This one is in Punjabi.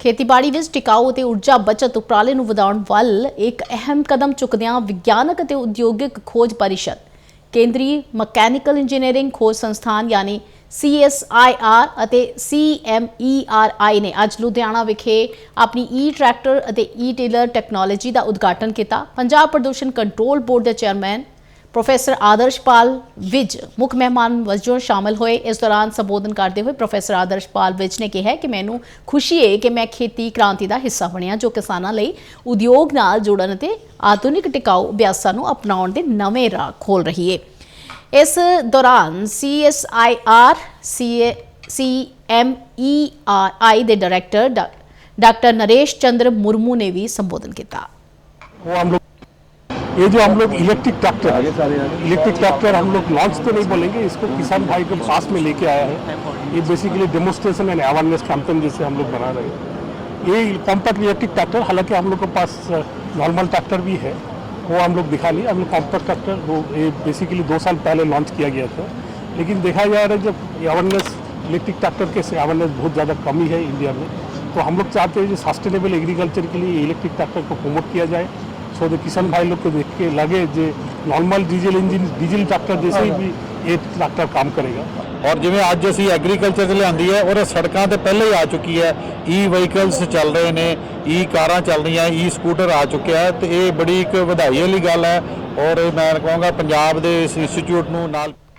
ਖੇਤੀਬਾੜੀ ਵਿੱਚ ਟਿਕਾਊ ਅਤੇ ਊਰਜਾ ਬਚਤ ਉਪਰਾਲੇ ਨੂੰ ਵਧਾਉਣ ਵੱਲ ਇੱਕ ਅਹਿਮ ਕਦਮ ਚੁੱਕਦਿਆਂ ਵਿਗਿਆਨਕ ਅਤੇ ਉਦਯੋਗਿਕ ਖੋਜ ਪਰਿਸ਼ਦ, ਕੇਂਦਰੀ ਮਕੈਨੀਕਲ ਇੰਜੀਨੀਅਰਿੰਗ ਖੋਜ ਸੰਸਥਾਨ ਯਾਨੀ CSIR ਅਤੇ CMERI ਨੇ ਅੱਜ ਲੁਧਿਆਣਾ ਵਿਖੇ ਆਪਣੀ ਈ ਟਰੈਕਟਰ ਅਤੇ ਈ ਟੇਲਰ ਟੈਕਨੋਲੋਜੀ ਦਾ ਉਦਘਾਟਨ ਕੀਤਾ। ਪੰਜਾਬ ਪ੍ਰਦੂਸ਼ਣ ਕੰਟਰੋਲ ਬੋਰਡ ਦੇ ਚੇਅਰਮੈਨ ਪ੍ਰੋਫੈਸਰ ਆਦਰਸ਼ਪਾਲ ਵਿਜ, ਮੁੱਖ ਮਹਿਮਾਨ ਵਜੋਂ ਸ਼ਾਮਲ ਹੋਏ। ਇਸ ਦੌਰਾਨ ਸੰਬੋਧਨ ਕਰਦੇ ਹੋਏ ਪ੍ਰੋਫੈਸਰ ਆਦਰਸ਼ਪਾਲ ਵਿਜ ਨੇ ਕਿਹਾ ਕਿ ਮੈਨੂੰ ਖੁਸ਼ੀ ਹੈ ਕਿ ਮੈਂ ਖੇਤੀ ਕ੍ਰਾਂਤੀ ਦਾ ਹਿੱਸਾ ਬਣਿਆ, ਜੋ ਕਿਸਾਨਾਂ ਲਈ ਉਦਯੋਗ ਨਾਲ ਜੁੜਨ ਅਤੇ ਆਧੁਨਿਕ ਟਿਕਾਊ ਅਭਿਆਸਾਂ ਨੂੰ ਅਪਣਾਉਣ ਦੇ ਨਵੇਂ ਰਾਹ ਖੋਲ ਰਹੀ ਹੈ ਇਸ ਦੌਰਾਨ ਸੀਐਸਆਈਆਰ ਸੀਐਮਈਆਰਆਈ ਦੇ ਡਾਇਰੈਕਟਰ ਡਾਕਟਰ ਨਰੇਸ਼ ਚੰਦਰ ਮੁਰਮੂ ਨੇ ਵੀ ਸੰਬੋਧਨ ਕੀਤਾ। ਉਹ ਹਮ ये जो हम लोग इलेक्ट्रिक ट्रैक्टर इलेक्ट्रिक ट्रैक्टर हम लोग लॉन्च तो नहीं बोलेंगे इसको किसान भाई के पास में लेके आया है। ये basically demonstration and awareness campaign जैसे हम लोग बना रहे हैं। ये कॉम्पैक्ट इलेक्ट्रिक ट्रैक्टर हालाँकि हम लोग के पास नॉर्मल ट्रैक्टर भी है वो हम लोग दिखा लिए हम लोग कॉम्पैक्ट ट्रैक्टर वो ये बेसिकली दो साल पहले लॉन्च किया गया था। लेकिन देखा जा रहा है जब अवेयरनेस इलेक्ट्रिक ट्रैक्टर के अवेयरनेस बहुत ज़्यादा कमी है इंडिया में तो हम लोग चाहते हैं जो सस्टेनेबल एग्रीकल्चर के लिए इलेक्ट्रिक ट्रैक्टर को प्रमोट किया जाए। सो द किसान भाई लोग को देख के लगे जो normal diesel engine diesel tractor जैसे ही भी ये ट्रैक्टर काम करेगा ਔਰ ਜਿਵੇਂ ਅੱਜ ਅਸੀਂ ਐਗਰੀਕਲਚਰ ਤੇ ਲਿਆਂਦੀ ਹੈ ਔਰ ਇਹ ਸੜਕਾਂ ਤੇ ਪਹਿਲੇ ਹੀ ਆ ਚੁੱਕੀ ਹੈ ਈ ਵਹੀਕਲਸ ਚੱਲ ਰਹੇ ਨੇ ਈ ਕਾਰਾਂ ਚੱਲ ਰਹੀਆਂ ਈ ਸਕੂਟਰ ਆ ਚੁੱਕਿਆ ਹੈ ਤੇ ਇਹ ਬੜੀ ਇੱਕ ਵਧਾਈ ਵਾਲੀ ਗੱਲ ਹੈ ਔਰ ਮੈਂ ਕਹਾਂਗਾ ਪੰਜਾਬ ਦੇ ਇਸ ਇੰਸਟੀਚਿਊਟ ਨੂੰ ਨਾਲ